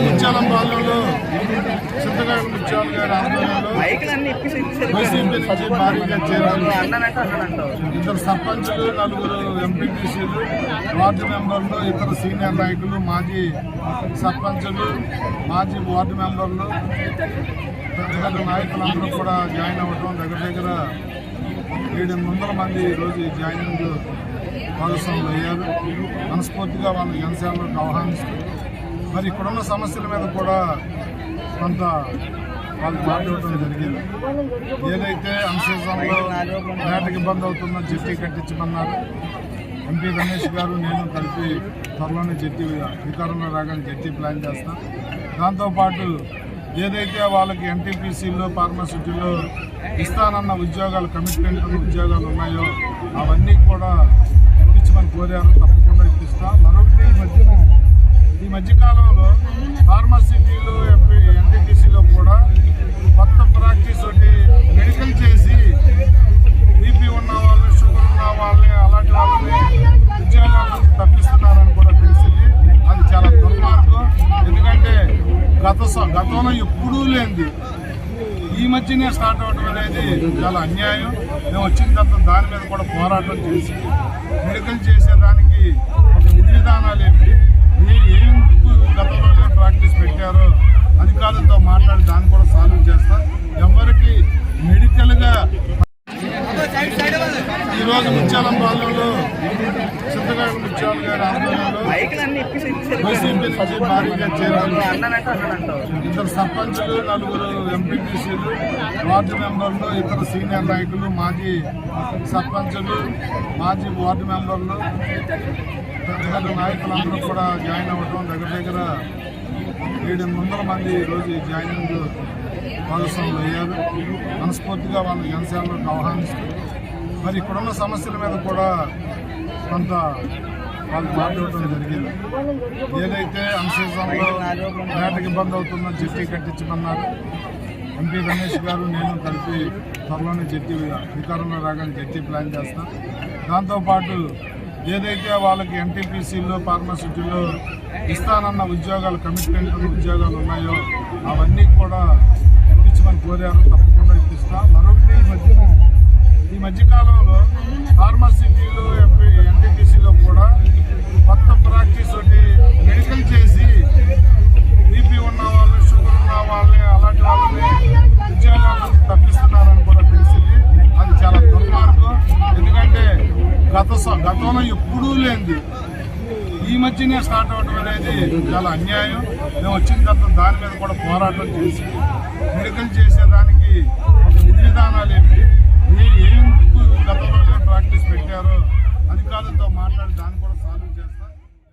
ముత్యాలం పాలనలో చింతకాయ ముత్యాల గారి ఆధ్వర్యంలో వైసీపీ నుంచి భారీగా చేరారు. ఇద్దరు సర్పంచులు నలుగురు ఎంపీటీసీలు వార్డు మెంబర్లు ఇతర సీనియర్ నాయకులు మాజీ సర్పంచులు మాజీ వార్డు మెంబర్లు ఇతర నాయకులందరూ కూడా జాయిన్ అవ్వడం దగ్గర దగ్గర ఏడెనిమిది వందల మంది ఈరోజు ఈ జాయినింగ్ భాగస్వాములు అయ్యారు. మనస్ఫూర్తిగా వాళ్ళు జనసేనలోకి ఆహ్వానిస్తూ మరి ఇక్కడున్న సమస్యల మీద కూడా కొంత వాళ్ళు మాట్లాడటం జరిగింది. ఏదైతే అన్సీజన్లో వేటకి ఇబ్బంది అవుతుందో జట్టి కట్టించమన్నారు. ఎంపీ రమేష్ గారు నేను కలిపి త్వరలోనే జట్టి అధికారంలో రాగానే జట్టి ప్లాన్ చేస్తాం. దాంతోపాటు ఏదైతే వాళ్ళకి ఎన్టీపీసీలో ఫార్మసిటీలో ఇస్తానన్న ఉద్యోగాలు కమిట్మెంట్ ఉద్యోగాలు ఉన్నాయో అవన్నీ కూడా ఇప్పించమని కోరారు. తప్పకుండా ఇప్పిస్తాం. మరొకటి ఈ మధ్యన ఈ మధ్యకాలంలో ఫార్మసిటీలు గత గతంలో ఎప్పుడూ లేనిది. ఈ మధ్యనే స్టార్ట్ అవ్వడం అనేది చాలా అన్యాయం. మేము వచ్చిన తర్వాత దాని మీద కూడా పోరాటం చేసి మెడికల్ చేసేదానికి ఒక విధి విధానాలు ఏమిటి ఏ- ఎందుకు గతంలో ప్రాక్టీస్ పెట్టారో అధికారులతో మాట్లాడి దాన్ని కూడా సాల్వ్ చేస్తాం. ఎవరికి మెడికల్గా ఈ రోజు ముత్యాలం పాలనలో ముత్యాల గారి ఆధ్వర్యంలో వైసీపీ నుంచి భారీగా చేరారు. ఇద్దరు సర్పంచులు నలుగురు ఎంపీటీసీలు వార్డు మెంబర్లు ఇతర సీనియర్ నాయకులు మాజీ సర్పంచులు మాజీ వార్డు మెంబర్లు ఇతర నాయకులందరూ కూడా జాయిన్ అవ్వడం దగ్గర దగ్గర ఏడెనిమిది వందల మంది ఈరోజు జాయినింగ్ భాగస్వాములు అయ్యారు. మనస్ఫూర్తిగా వాళ్ళు జనసేనలోకి ఆహ్వానిస్తూ మరి ఇక్కడున్న సమస్యల మీద కూడా కొంత వాళ్ళు మాట్లాడటం జరిగింది. ఏదైతే అన్సీజన్లో వేటకి ఇబ్బంది అవుతుందో జట్టి కట్టించమన్నారు. ఎంపీ రమేష్ గారు నేను కలిపి త్వరలోనే జట్టి అధికారంలో రాగానే జట్టి ప్లాన్ చేస్తాం. దాంతోపాటు ఏదైతే వాళ్ళకి ఎన్టీపీసీలో ఫార్మసిటీలో ఇస్తానన్న ఉద్యోగాలు కమిట్మెంట్ ఉద్యోగాలు ఉన్నాయో అవన్నీ కూడా ఇప్పించమని కోరారు. తప్పకుండా ఇప్పిస్తాం. మరొకటి ఈ మధ్యన ఈ మధ్యకాలంలో ఫార్మసిటీలో గత గతంలో ఎప్పుడూ లేనిది. ఈ మధ్యనే స్టార్ట్ అవ్వడం అనేది చాలా అన్యాయం. మేము వచ్చిన తర్వాత దాని మీద కూడా పోరాటం చేసి మెడికల్ చేసేదానికి విధి విధానాలు ఏమిటి?